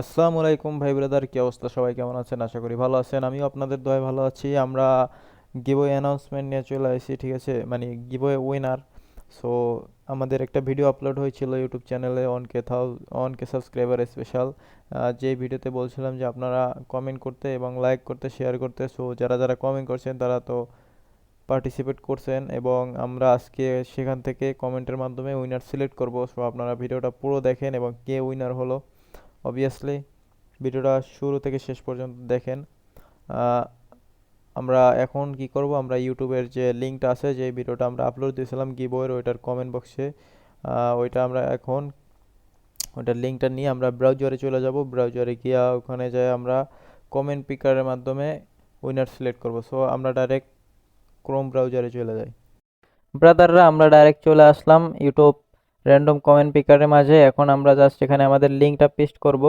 আসসালামু আলাইকুম ভাই ব্রাদার, কি অবস্থা? সবাই কেমন আছেন? আশা করি ভালো আছেন। আমিও আপনাদের দয়ায় ভালো আছি। আমরা গিভওয়ে অ্যানাউন্সমেন্ট নিয়ে চলে আসি, ঠিক আছে? মানে গিভওয়ে উইনার সো আমাদের একটা ভিডিও আপলোড হয়েছিল ইউটিউব চ্যানেলে অন কে থাউ অন কে সাবস্ক্রাইবার স্পেশাল যে ভিডিওতে বলছিলাম যে আপনারা কমেন্ট করতে এবং লাইক করতে শেয়ার করতে সো যারা যারা কমেন্ট করছেন, তারা তো পার্টিসিপেট করছেন এবং আমরা আজকে সেখান থেকে কমেন্টের মাধ্যমে উইনার সিলেক্ট করব। সো আপনারা ভিডিওটা পুরো দেখেন এবং কে উইনার হলো। অবভিয়াসলি ভিডিওটা শুরু থেকে শেষ পর্যন্ত দেখেন। আমরা এখন কি করব? আমরা ইউটিউবের যে লিঙ্কটা আছে, যে ভিডিওটা আমরা আপলোড দিয়েছিলাম গিভওয়ের ওইটার কমেন্ট বক্সে ওইটা আমরা এখন, ওইটার লিঙ্কটা নিয়ে আমরা ব্রাউজারে চলে যাব। ব্রাউজারে গিয়ে ওখানে যাই আমরা কমেন্ট পিকারের মাধ্যমে উইনার সিলেক্ট করব। সো আমরা ডাইরেক্ট ক্রোম ব্রাউজারে চলে যাই। ব্রাদাররা আমরা ডাইরেক্ট চলে আসলাম ইউটিউব র্যান্ডম কমেন্ট পিকারের মাঝে। এখন আমরা জাস্ট এখানে আমাদের লিঙ্কটা পেস্ট করব।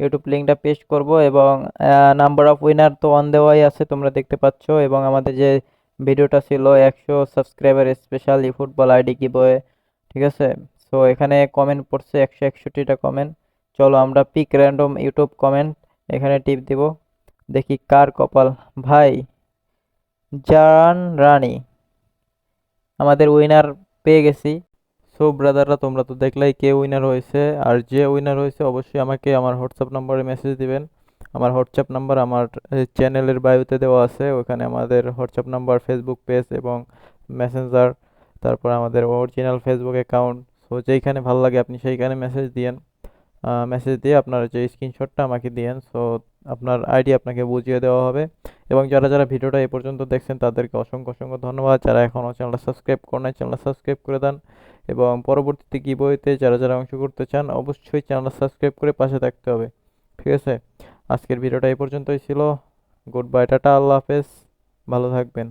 ইউটিউব লিঙ্কটা পেস্ট করব এবং নাম্বার অফ উইনার তো অন দেওয়াই আছে, তোমরা দেখতে পাচ্ছ। এবং আমাদের যে ভিডিওটা ছিল, একশো subscriber special eFootball ID giveaway ঠিক আছে? সো এখানে কমেন্ট পড়ছে একশো একষট্টিটা কমেন্ট চলো আমরা পিক র্যান্ডম ইউটিউব কমেন্ট এখানে টিপ দিব। দেখি কার কপাল। ভাই জান রানী। আমাদের উইনার পেয়ে গেছি। সো ব্রাদাররা তোমরা তো দেখলাই কে উইনার হয়েছে আর যে উইনার হয়েছে অবশ্যই আমাকে আমার হোয়াটসঅ্যাপ নম্বরে মেসেজ দিবেন। আমার হোয়াটসঅ্যাপ নাম্বার আমার চ্যানেলের বায়োতে দেওয়া আছে। ওখানে আমাদের হোয়াটসঅ্যাপ নাম্বার ফেসবুক পেজ এবং মেসেঞ্জার তারপর আমাদের অরিজিনাল ফেসবুক অ্যাকাউন্ট সো যেইখানে ভালো লাগে আপনি সেইখানে মেসেজ দিয়েন। মেসেজ দিয়ে আপনার যে স্ক্রিনশটটা আমাকে দিয়েন। সো আপনার আইডি আপনাকে বুঝিয়ে দেওয়া হবে। এবং যারা যারা ভিডিওটা এ পর্যন্ত দেখছেন, তাদেরকে অসংখ্য অসংখ্য ধন্যবাদ। যারা এখনও চ্যানেলটা সাবস্ক্রাইব করে নাই, চ্যানেলটা সাবস্ক্রাইব করে দেন এবং পরবর্তীতে কী বইতে যারা যারা অংশ করতে চান, অবশ্যই চ্যানেলটা সাবস্ক্রাইব করে পাশে থাকতে হবে। ঠিক আছে? আজকের ভিডিওটা এ পর্যন্তই ছিল। গুড বাই টাটা, আল্লাহ হাফেজ। ভালো থাকবেন।